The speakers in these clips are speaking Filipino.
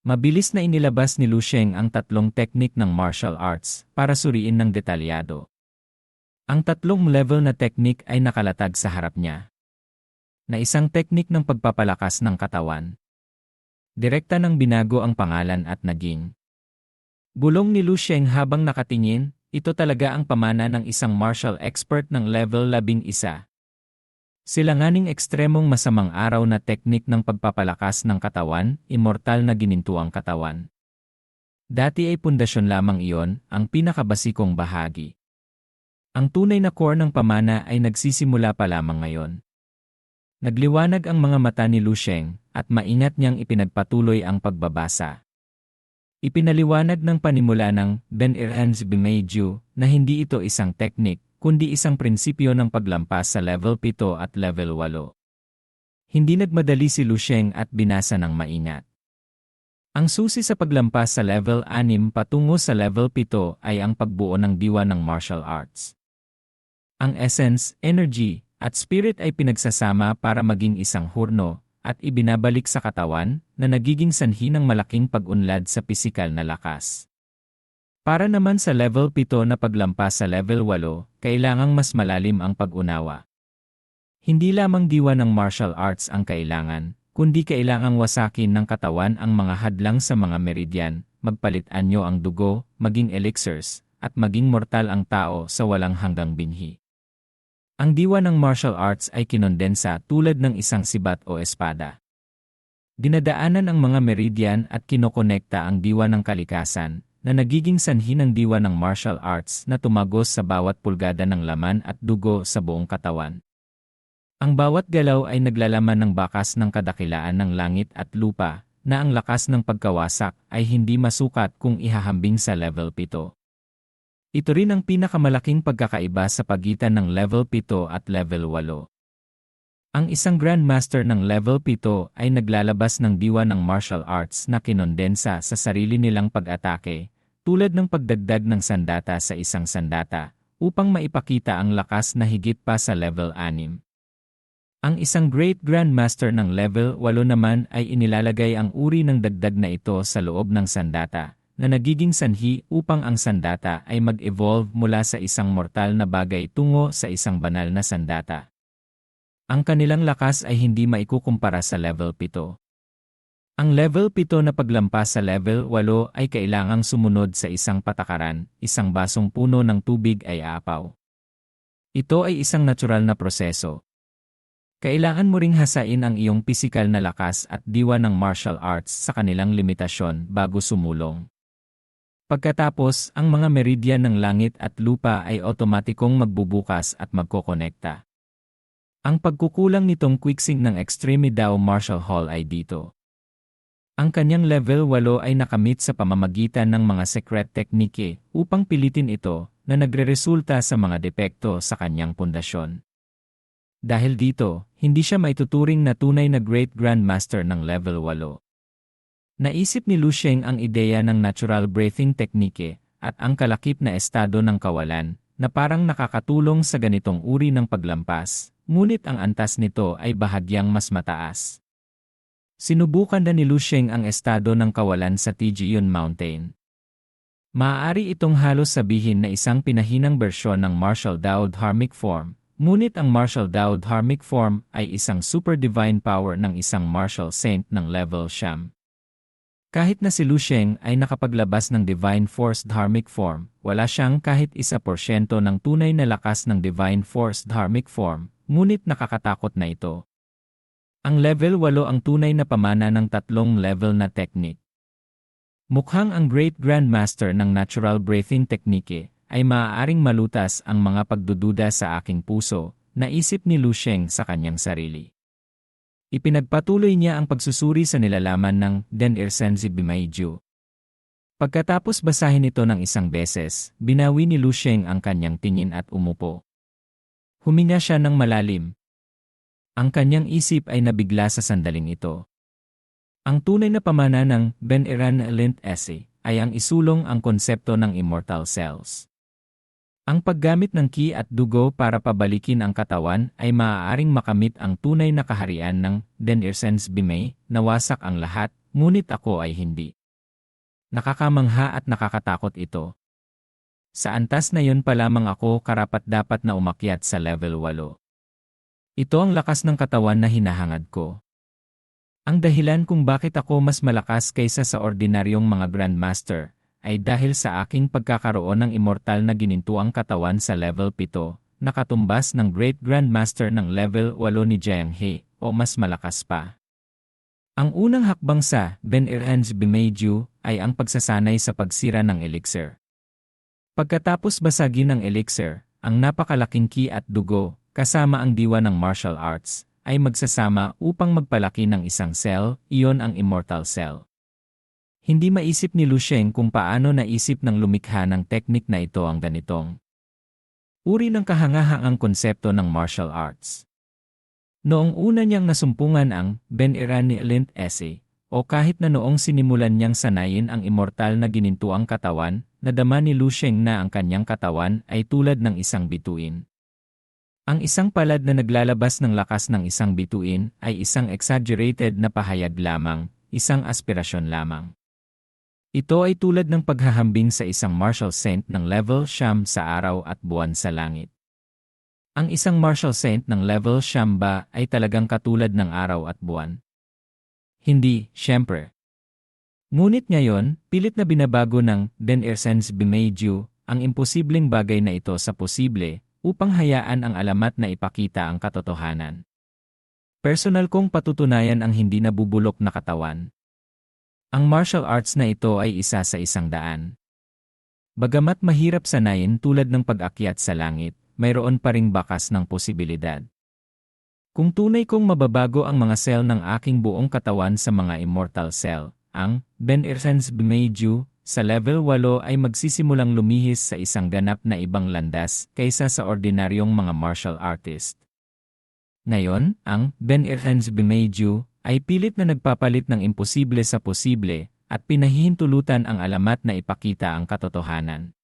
Mabilis na inilabas ni Lu Sheng ang tatlong teknik ng martial arts para suriin ng detalyado. Ang tatlong level na teknik ay nakalatag sa harap niya. Na isang teknik ng pagpapalakas ng katawan. Direkta ng binago ang pangalan at naging. Bulong ni Lu Sheng habang nakatingin, ito talaga ang pamana ng isang martial expert ng level 11. Silanganing ekstremong masamang araw na teknik ng pagpapalakas ng katawan, immortal na ginintuang katawan. Dati ay pundasyon lamang iyon, ang pinakabasikong bahagi. Ang tunay na core ng pamana ay nagsisimula pa lamang ngayon. Nagliwanag ang mga mata ni Lu Sheng, at maingat niyang ipinagpatuloy ang pagbabasa. Ipinaliwanag ng panimula ng Ben Irhans Bimeju na hindi ito isang teknik, kundi isang prinsipyo ng paglampas sa level 7 at level 8. Hindi nagmadali si Lusheng at binasa ng maingat. Ang susi sa paglampas sa level 6 patungo sa level 7 ay ang pagbuo ng diwa ng martial arts. Ang essence, energy, at spirit ay pinagsasama para maging isang hurno, at ibinabalik sa katawan na nagiging sanhi ng malaking pag-unlad sa pisikal na lakas. Para naman sa level 7 na paglampas sa level 8, kailangang mas malalim ang pag-unawa. Hindi lamang diwa ng martial arts ang kailangan, kundi kailangang wasakin ng katawan ang mga hadlang sa mga meridian, magpalit anyo ang dugo, maging elixirs, at maging mortal ang tao sa walang hanggang binhi. Ang diwa ng martial arts ay kinondensa tulad ng isang sibat o espada. Dinadaanan ang mga meridian at kinokonekta ang diwa ng kalikasan, na nagiging sanhi ng diwa ng martial arts na tumagos sa bawat pulgada ng laman at dugo sa buong katawan. Ang bawat galaw ay naglalaman ng bakas ng kadakilaan ng langit at lupa, na ang lakas ng pagkawasak ay hindi masukat kung ihahambing sa level 7. Ito rin ang pinakamalaking pagkakaiba sa pagitan ng level 7 at level 8. Ang isang Grandmaster ng level 7 ay naglalabas ng diwa ng martial arts na kinondensa sa sarili nilang pag-atake, tulad ng pagdagdag ng sandata sa isang sandata, upang maipakita ang lakas na higit pa sa level 6. Ang isang Great Grandmaster ng level 8 naman ay inilalagay ang uri ng dagdag na ito sa loob ng sandata, na nagiging sanhi upang ang sandata ay mag-evolve mula sa isang mortal na bagay tungo sa isang banal na sandata. Ang kanilang lakas ay hindi maikukumpara sa level 7. Ang level 7 na paglampas sa level 8 ay kailangang sumunod sa isang patakaran, isang basong puno ng tubig ay aapaw. Ito ay isang natural na proseso. Kailangan mo ring hasain ang iyong pisikal na lakas at diwa ng martial arts sa kanilang limitasyon bago sumulong. Pagkatapos, ang mga meridian ng langit at lupa ay otomatikong magbubukas at magkokonekta. Ang pagkukulang nitong quicksync ng Extreme Dao Marshall Hall ay dito. Ang kanyang level 8 ay nakamit sa pamamagitan ng mga secret teknike upang pilitin ito na nagreresulta sa mga depekto sa kanyang pundasyon. Dahil dito, hindi siya maituturing na tunay na Great Grandmaster ng level 8. Naisip ni Lu Sheng ang ideya ng natural breathing teknike at ang kalakip na estado ng kawalan na parang nakakatulong sa ganitong uri ng paglampas, ngunit ang antas nito ay bahagyang mas mataas. Sinubukan na ni Lusheng ang estado ng kawalan sa Tijiyun Mountain. Maaari itong halos sabihin na isang pinahinang bersyon ng Martial Dao Dharmic Form, ngunit ang Martial Dao Dharmic Form ay isang super divine power ng isang martial saint ng level Sham. Kahit na si Lu Sheng ay nakapaglabas ng Divine Force Dharmic Form, wala siyang kahit isa porsyento ng tunay na lakas ng Divine Force Dharmic Form, ngunit nakakatakot na ito. Ang level 8 ang tunay na pamana ng tatlong level na technique. Mukhang ang Great Grandmaster ng Natural Breathing Technique ay maaaring malutas ang mga pagdududa sa aking puso, naisip ni Lu Sheng sa kanyang sarili. Ipinagpatuloy niya ang pagsusuri sa nilalaman ng Den Irsenzi Bimaiju. Pagkatapos basahin ito ng isang beses, binawi ni Lu Sheng ang kanyang tingin at umupo. Huminga siya ng malalim. Ang kanyang isip ay nabigla sa sandaling ito. Ang tunay na pamana ng Ben Iran Lint Essay ay ang isulong ang konsepto ng immortal cells. Ang paggamit ng ki at dugo para pabalikin ang katawan ay maaaring makamit ang tunay na kaharian ng Den Irsens Bimei, nawasak ang lahat, ngunit ako ay hindi. Nakakamangha at nakakatakot ito. Sa antas na yun pa lamang ako karapat-dapat na umakyat sa level 8. Ito ang lakas ng katawan na hinahangad ko. Ang dahilan kung bakit ako mas malakas kaysa sa ordinaryong mga Grandmaster ay dahil sa aking pagkakaroon ng immortal na ginintuang katawan sa level 7, nakatumbas ng Great Grandmaster ng level 8 ni Jiang He, o mas malakas pa. Ang unang hakbang sa Ben Irhan's Bimeju ay ang pagsasanay sa pagsira ng elixir. Pagkatapos basagin ng elixir, ang napakalaking ki at dugo, kasama ang diwa ng martial arts, ay magsasama upang magpalaki ng isang cell, iyon ang immortal cell. Hindi maisip ni Lusheng kung paano naisip ng lumikha ng teknik na ito ang ganitong. Uri ng kahangahangang konsepto ng martial arts. Noong una niyang nasumpungan ang Ben Irani Lint Essay, o kahit na noong sinimulan niyang sanayin ang immortal na ginintuang katawan, nadama ni Lusheng na ang kanyang katawan ay tulad ng isang bituin. Ang isang palad na naglalabas ng lakas ng isang bituin ay isang exaggerated na pahayag lamang, isang aspirasyon lamang. Ito ay tulad ng paghahambing sa isang martial saint ng level siyam sa araw at buwan sa langit. Ang isang martial saint ng level siyam ba ay talagang katulad ng araw at buwan? Hindi, syempre. Ngunit ngayon, pilit na binabago ng Ben Ersens Bimeju ang imposibleng bagay na ito sa posible upang hayaan ang alamat na ipakita ang katotohanan. Personal kong patutunayan ang hindi nabubulok na katawan. Ang martial arts na ito ay isa sa isang daan. Bagamat mahirap sanayin tulad ng pag-akyat sa langit, mayroon pa ring bakas ng posibilidad. Kung tunay kong mababago ang mga cell ng aking buong katawan sa mga immortal cell, ang Ben Ersens Bmeju sa level 8 ay magsisimulang lumihis sa isang ganap na ibang landas kaysa sa ordinaryong mga martial artist. Ngayon, ang Ben Irhans Bimeju ay pilit na nagpapalit ng imposible sa posible at pinahihintulutan ang alamat na ipakita ang katotohanan.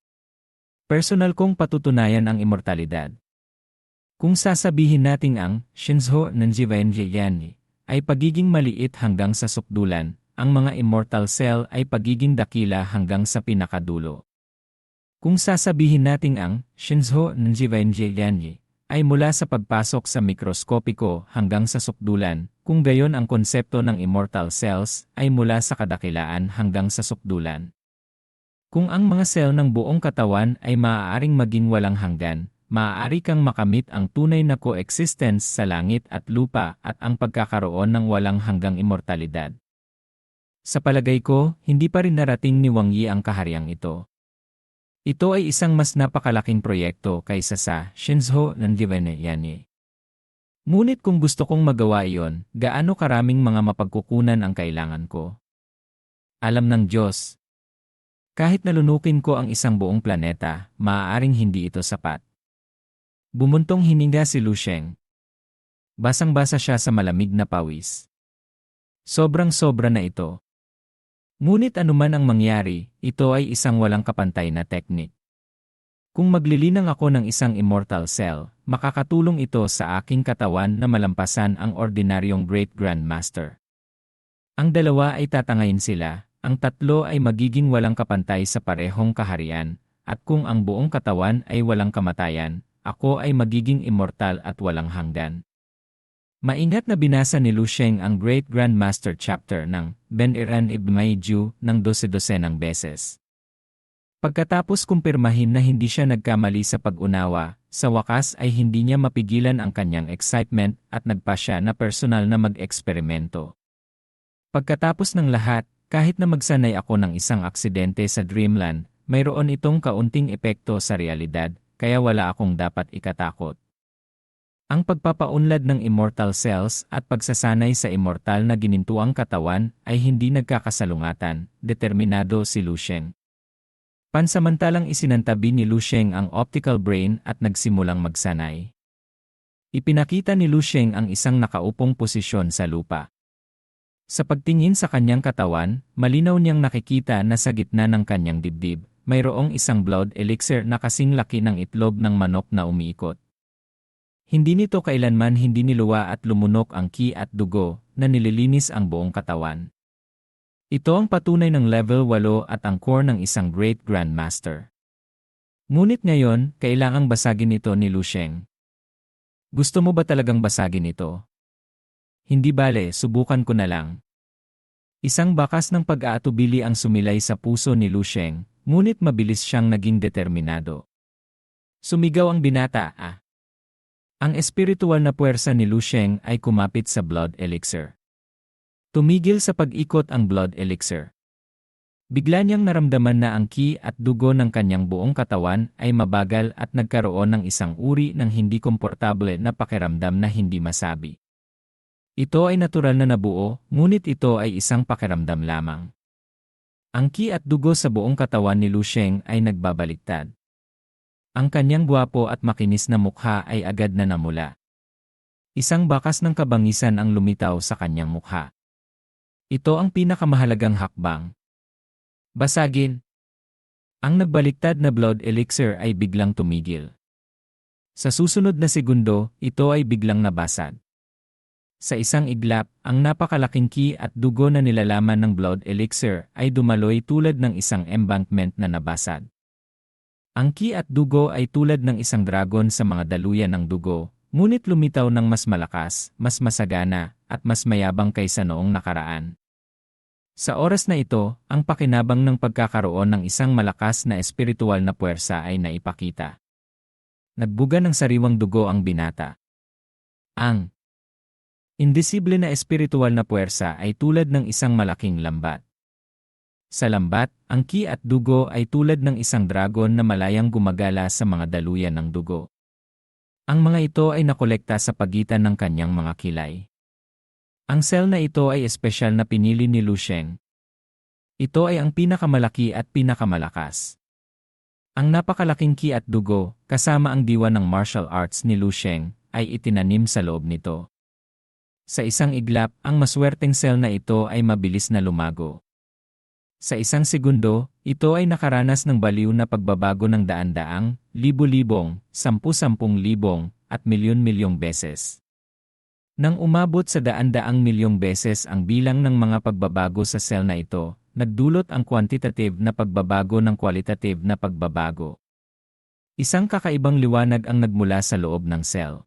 Personal kong patutunayan ang immortalidad. Kung sasabihin nating ang Shinzo Yani ay pagiging maliit hanggang sa sukdulan, ang mga immortal cell ay pagiging dakila hanggang sa pinakadulo. Kung sasabihin nating ang Shinzo Njivenji Yanyi ay mula sa pagpasok sa mikroskopiko hanggang sa sukdulan, kung gayon ang konsepto ng immortal cells ay mula sa kadakilaan hanggang sa sukdulan. Kung ang mga cell ng buong katawan ay maaaring maging walang hanggan, maaari kang makamit ang tunay na coexistence sa langit at lupa at ang pagkakaroon ng walang hanggang immortalidad. Sa palagay ko, hindi pa rin narating ni Wang Yi ang kahariang ito. Ito ay isang mas napakalaking proyekto kaysa sa Shinzo ng Yani. Ngunit kung gusto kong magawa iyon, gaano karaming mga mapagkukunan ang kailangan ko? Alam ng Diyos. Kahit nalunukin ko ang isang buong planeta, maaaring hindi ito sapat. Bumuntong hininga si Lu Sheng. Basang-basa siya sa malamig na pawis. Sobrang-sobra na ito. Ngunit anuman ang mangyari, ito ay isang walang kapantay na teknik. Kung maglilinang ako ng isang immortal cell, makakatulong ito sa aking katawan na malampasan ang ordinaryong Great Grandmaster. Ang dalawa ay tatangayin sila, ang tatlo ay magiging walang kapantay sa parehong kaharian, at kung ang buong katawan ay walang kamatayan, ako ay magiging immortal at walang hanggan. Maingat na binasa ni Lu Sheng ang Great Grandmaster chapter ng Ben Iran Ibn Maiju ng dose-dosenang beses. Pagkatapos kumpirmahin na hindi siya nagkamali sa pag-unawa, sa wakas ay hindi niya mapigilan ang kanyang excitement at nagpa siya na personal na mag-eksperimento. Pagkatapos ng lahat, kahit na magsanay ako ng isang aksidente sa Dreamland, mayroon itong kaunting epekto sa realidad, kaya wala akong dapat ikatakot. Ang pagpapaunlad ng immortal cells at pagsasanay sa immortal na ginintuang katawan ay hindi nagkakasalungatan, determinado si Lu Sheng. Pansamantalang isinantabi ni Lu Sheng ang optical brain at nagsimulang magsanay. Ipinakita ni Lu Sheng ang isang nakaupong posisyon sa lupa. Sa pagtingin sa kanyang katawan, malinaw niyang nakikita na sa gitna ng kanyang dibdib, mayroong isang blood elixir na kasing laki ng itlog ng manok na umiikot. Hindi nito kailanman hindi niluwa at lumunok ang ki at dugo na nililinis ang buong katawan. Ito ang patunay ng level 8 at ang core ng isang Great Grandmaster. Ngunit ngayon, kailangang basagin ito ni Lu Sheng. Gusto mo ba talagang basagin ito? Hindi bale, subukan ko na lang. Isang bakas ng pag-aatubili ang sumilay sa puso ni Lu Sheng, ngunit mabilis siyang naging determinado. Sumigaw ang binata, ah. Ang espiritual na puwersa ni Lu Sheng ay kumapit sa blood elixir. Tumigil sa pag-ikot ang blood elixir. Bigla niyang naramdaman na ang ki at dugo ng kanyang buong katawan ay mabagal at nagkaroon ng isang uri ng hindi komportable na pakiramdam na hindi masabi. Ito ay natural na nabuo, ngunit ito ay isang pakiramdam lamang. Ang ki at dugo sa buong katawan ni Lu Sheng ay nagbabaliktad. Ang kanyang gwapo at makinis na mukha ay agad na namula. Isang bakas ng kabangisan ang lumitaw sa kanyang mukha. Ito ang pinakamahalagang hakbang. Basagin. Ang nagbaliktad na blood elixir ay biglang tumigil. Sa susunod na segundo, ito ay biglang nabasag. Sa isang iglap, ang napakalaking ki at dugo na nilalaman ng blood elixir ay dumaloy tulad ng isang embankment na nabasag. Ang ki at dugo ay tulad ng isang dragon sa mga daluyan ng dugo, ngunit lumitaw ng mas malakas, mas masagana, at mas mayabang kaysa noong nakaraan. Sa oras na ito, ang pakinabang ng pagkakaroon ng isang malakas na espiritual na puwersa ay naipakita. Nagbuga ng sariwang dugo ang binata. Ang indisible na espiritual na puwersa ay tulad ng isang malaking lambat. Sa lambat, ang ki at dugo ay tulad ng isang dragon na malayang gumagala sa mga daluyan ng dugo. Ang mga ito ay nakolekta sa pagitan ng kanyang mga kilay. Ang cell na ito ay espesyal na pinili ni Lu Sheng. Ito ay ang pinakamalaki at pinakamalakas. Ang napakalaking ki at dugo, kasama ang diwa ng martial arts ni Lu Sheng, ay itinanim sa loob nito. Sa isang iglap, ang maswerteng cell na ito ay mabilis na lumago. Sa isang segundo, ito ay nakaranas ng baliw na pagbabago ng daan-daang, libo-libong, sampu-sampung libong, at milyon-milyong beses. Nang umabot sa daan-daang milyong beses ang bilang ng mga pagbabago sa cell na ito, nagdulot ang quantitative na pagbabago ng qualitative na pagbabago. Isang kakaibang liwanag ang nagmula sa loob ng cell.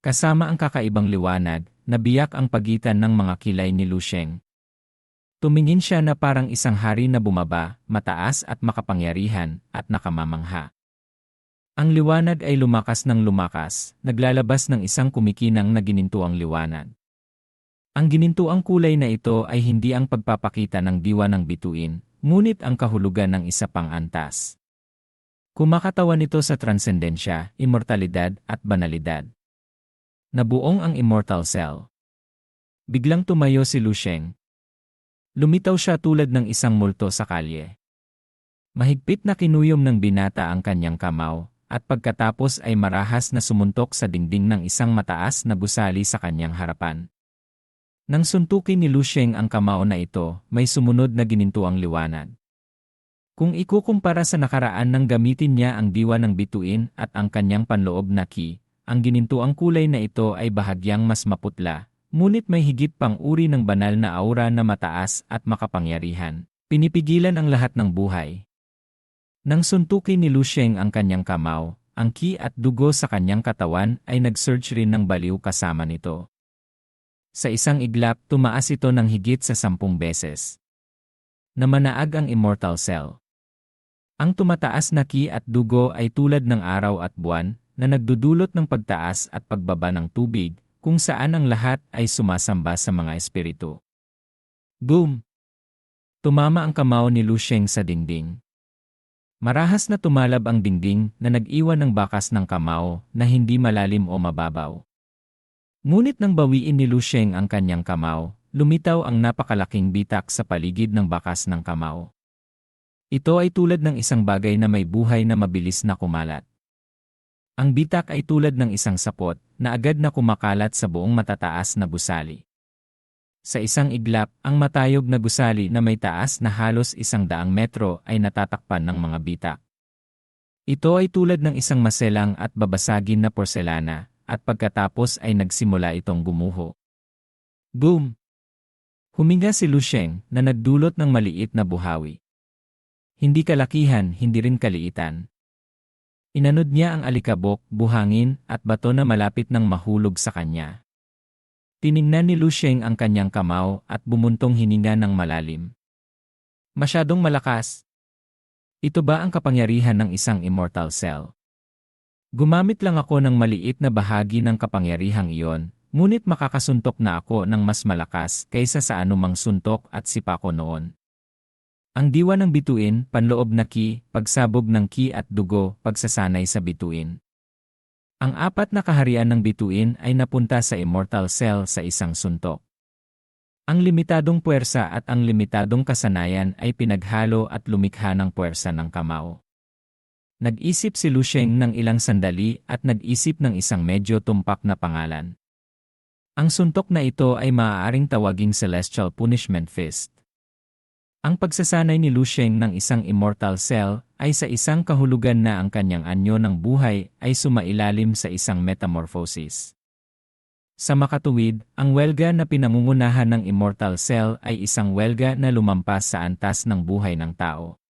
Kasama ang kakaibang liwanag, nabiyak ang pagitan ng mga kilay ni Lu Sheng. Tumingin siya na parang isang hari na bumaba, mataas at makapangyarihan, at nakamamangha. Ang liwanag ay lumakas ng lumakas, naglalabas ng isang kumikinang na ginintuang liwanag. Ang ginintuang kulay na ito ay hindi ang pagpapakita ng diwa ng bituin, ngunit ang kahulugan ng isa pang antas. Kumakatawan ito sa transcendensya, immortalidad at banalidad. Nabuong ang immortal cell. Biglang tumayo si Lu Sheng. Lumitaw siya tulad ng isang multo sa kalye. Mahigpit na kinuyom ng binata ang kanyang kamaw, at pagkatapos ay marahas na sumuntok sa dingding ng isang mataas na gusali sa kanyang harapan. Nang suntukin ni Lusheng ang kamao na ito, may sumunod na ginintuang liwanag. Kung ikukumpara sa nakaraan nang gamitin niya ang diwa ng bituin at ang kanyang panloob na ki, ang ginintuang kulay na ito ay bahagyang mas maputla, ngunit may higit pang uri ng banal na aura na mataas at makapangyarihan. Pinipigilan ang lahat ng buhay, nang suntukin ni Lu Sheng ang kanyang kamao, ang ki at dugo sa kanyang katawan ay nag-surge rin ng baliw kasama nito. Sa isang iglap, tumaas ito ng higit sa sampung beses. Namanaag ang immortal cell. Ang tumataas na ki at dugo ay tulad ng araw at buwan na nagdudulot ng pagtaas at pagbaba ng tubig, kung saan ang lahat ay sumasamba sa mga espiritu. Boom! Tumama ang kamao ni Lu Sheng sa dingding. Marahas na tumalab ang dingding na nag-iwan ng bakas ng kamao na hindi malalim o mababaw. Ngunit nang bawiin ni Lu Sheng ang kanyang kamao, lumitaw ang napakalaking bitak sa paligid ng bakas ng kamao. Ito ay tulad ng isang bagay na may buhay na mabilis na kumalat. Ang bitak ay tulad ng isang sapot na agad na kumakalat sa buong matataas na busali. Sa isang iglap, ang matayog na gusali na may taas na halos isang daang metro ay natatakpan ng mga bitak. Ito ay tulad ng isang maselang at babasagin na porselana, at pagkatapos ay nagsimula itong gumuho. Boom! Huminga si Lusheng na nagdulot ng maliit na buhawi. Hindi kalakihan, hindi rin kaliitan. Inanod niya ang alikabok, buhangin, at bato na malapit ng mahulog sa kanya. Tiningnan ni Lusheng ang kanyang kamao at bumuntong hininga ng malalim. Masyadong malakas. Ito ba ang kapangyarihan ng isang immortal cell? Gumamit lang ako ng maliit na bahagi ng kapangyarihang iyon, ngunit makakasuntok na ako ng mas malakas kaysa sa anumang suntok at sipako noon. Ang diwa ng bituin, panloob na ki, pagsabog ng ki at dugo, pagsasanay sa bituin. Ang apat na kaharian ng bituin ay napunta sa immortal cell sa isang suntok. Ang limitadong puwersa at ang limitadong kasanayan ay pinaghalo at lumikha ng puwersa ng kamao. Nag-isip si Lusheng ng ilang sandali at nag-isip ng isang medyo tumpak na pangalan. Ang suntok na ito ay maaaring tawaging Celestial Punishment Fist. Ang pagsasanay ni Lusheng ng isang immortal cell ay sa isang kahulugan na ang kanyang anyo ng buhay ay sumailalim sa isang metamorphosis. Sa makatuwid, ang welga na pinangungunahan ng immortal cell ay isang welga na lumampas sa antas ng buhay ng tao.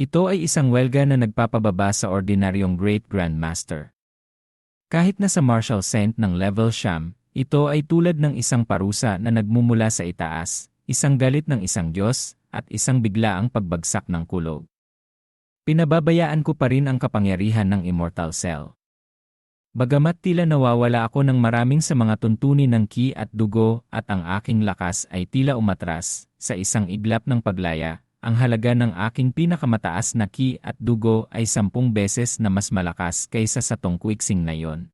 Ito ay isang welga na nagpapababa sa ordinaryong Great Grandmaster. Kahit na sa martial scent ng level Sham, ito ay tulad ng isang parusa na nagmumula sa itaas, isang galit ng isang Diyos, at isang biglaang pagbagsak ng kulog. Pinababayaan ko pa rin ang kapangyarihan ng Immortal Cell. Bagamat tila nawawala ako ng maraming sa mga tuntunin ng ki at dugo at ang aking lakas ay tila umatras sa isang iglap ng paglaya, ang halaga ng aking pinakamataas na ki at dugo ay sampung beses na mas malakas kaysa sa tongkwiksing na yon.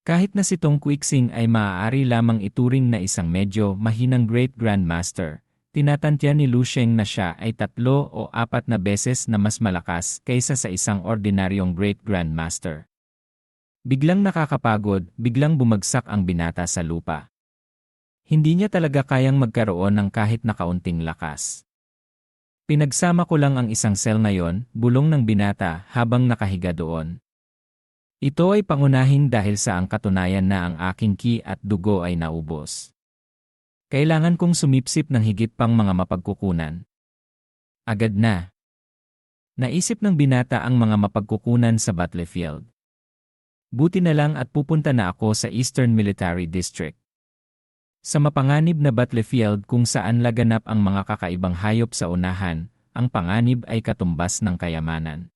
Kahit na si tongkwiksing ay maaari lamang ituring na isang medyo mahinang Great Grandmaster, tinatantya ni Lu Sheng na siya ay tatlo o apat na beses na mas malakas kaysa sa isang ordinaryong Great Grandmaster. Biglang nakakapagod, biglang bumagsak ang binata sa lupa. Hindi niya talaga kayang magkaroon ng kahit na kaunting lakas. Pinagsama ko lang ang isang cell na yon, bulong ng binata habang nakahiga doon. Ito ay pangunahin dahil sa ang katunayan na ang aking ki at dugo ay naubos. Kailangan kong sumipsip ng higit pang mga mapagkukunan. Agad na. Naisip ng binata ang mga mapagkukunan sa battlefield. Buti na lang at pupunta na ako sa Eastern Military District. Sa mapanganib na battlefield kung saan laganap ang mga kakaibang hayop sa unahan, ang panganib ay katumbas ng kayamanan.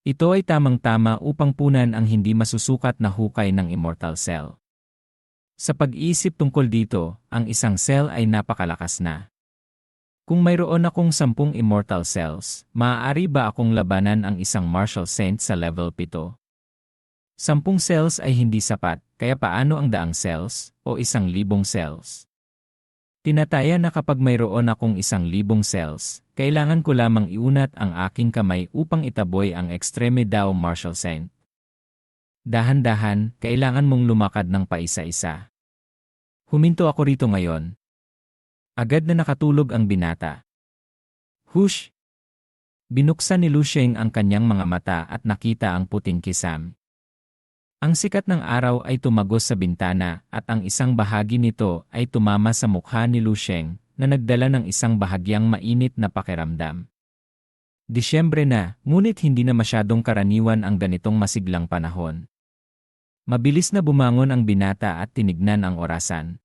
Ito ay tamang-tama upang punan ang hindi masusukat na hukay ng Immortal Cell. Sa pag-iisip tungkol dito, ang isang cell ay napakalakas na. Kung mayroon akong sampung Immortal Cells, maaari ba akong labanan ang isang Martial Saint sa level 7? Sampung cells ay hindi sapat, kaya paano ang daang cells o isang libong cells? Tinataya na kapag mayroon akong isang libong cells, kailangan ko lamang iunat ang aking kamay upang itaboy ang Extreme Dao Martial Saint. Dahan-dahan, kailangan mong lumakad ng paisa-isa. Huminto ako rito ngayon. Agad na nakatulog ang binata. Hush! Binuksan ni Lusheng ang kanyang mga mata at nakita ang puting kisam. Ang sikat ng araw ay tumagos sa bintana at ang isang bahagi nito ay tumama sa mukha ni Lusheng na nagdala ng isang bahagyang mainit na pakiramdam. Disyembre na, ngunit hindi na masyadong karaniwan ang ganitong masiglang panahon. Mabilis na bumangon ang binata at tinignan ang orasan.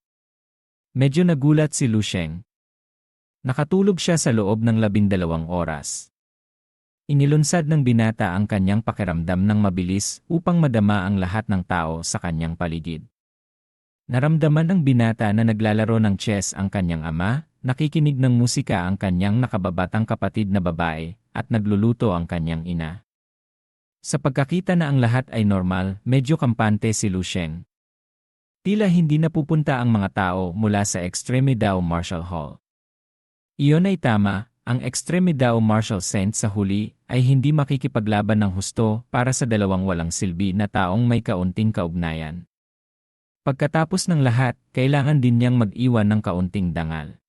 Medyo nagulat si Lusheng. Nakatulog siya sa loob ng labindalawang oras. Inilunsad ng binata ang kanyang pakiramdam ng mabilis upang madama ang lahat ng tao sa kanyang paligid. Naramdaman ng binata na naglalaro ng chess ang kanyang ama, nakikinig ng musika ang kanyang nakababatang kapatid na babae, at nagluluto ang kanyang ina. Sa pagkakita na ang lahat ay normal, medyo kampante si Lucien. Tila hindi napupunta ang mga tao mula sa Extreme Dao Martial Hall. Iyon ay tama, ang Extreme Dao Martial Saint sa huli ay hindi makikipaglaban ng husto para sa dalawang walang silbi na taong may kaunting kaugnayan. Pagkatapos ng lahat, kailangan din niyang mag-iwan ng kaunting dangal.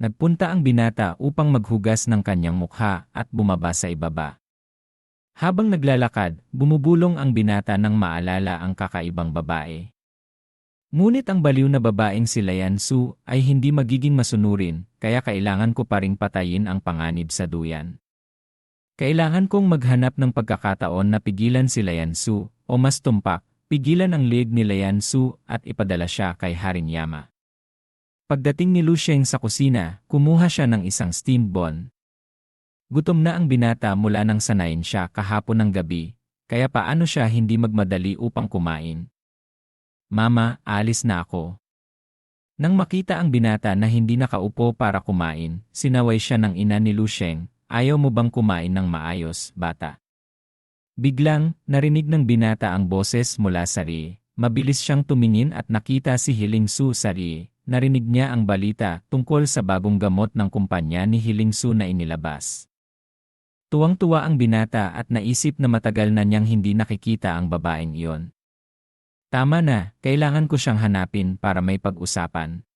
Nagpunta ang binata upang maghugas ng kanyang mukha at bumaba sa ibaba. Habang naglalakad, bumubulong ang binata nang maalala ang kakaibang babae. Ngunit ang baliw na babaeng si Layan Su ay hindi magiging masunurin, kaya kailangan ko pa ring patayin ang panganib sa duyan. Kailangan kong maghanap ng pagkakataon na pigilan si Layan Su, o mas tumpak, pigilan ang leg ni Layan Su at ipadala siya kay Haring Yama. Pagdating ni Lu Sheng sa kusina, kumuha siya ng isang steamed bon. Gutom na ang binata mula nang sanayin siya kahapon ng gabi, kaya paano siya hindi magmadali upang kumain. Mama, alis na ako. Nang makita ang binata na hindi nakaupo para kumain, sinaway siya ng ina ni Lu Sheng, ayaw mo bang kumain ng maayos, bata? Biglang, narinig ng binata ang boses mula sa Ri. Mabilis siyang tumingin at nakita si Hiling Su sa Ri. Narinig niya ang balita tungkol sa bagong gamot ng kumpanya ni Hiling Su na inilabas. Tuwang-tuwa ang binata at naisip na matagal na niyang hindi nakikita ang babaeng iyon. Tama na, kailangan ko siyang hanapin para may pag-usapan.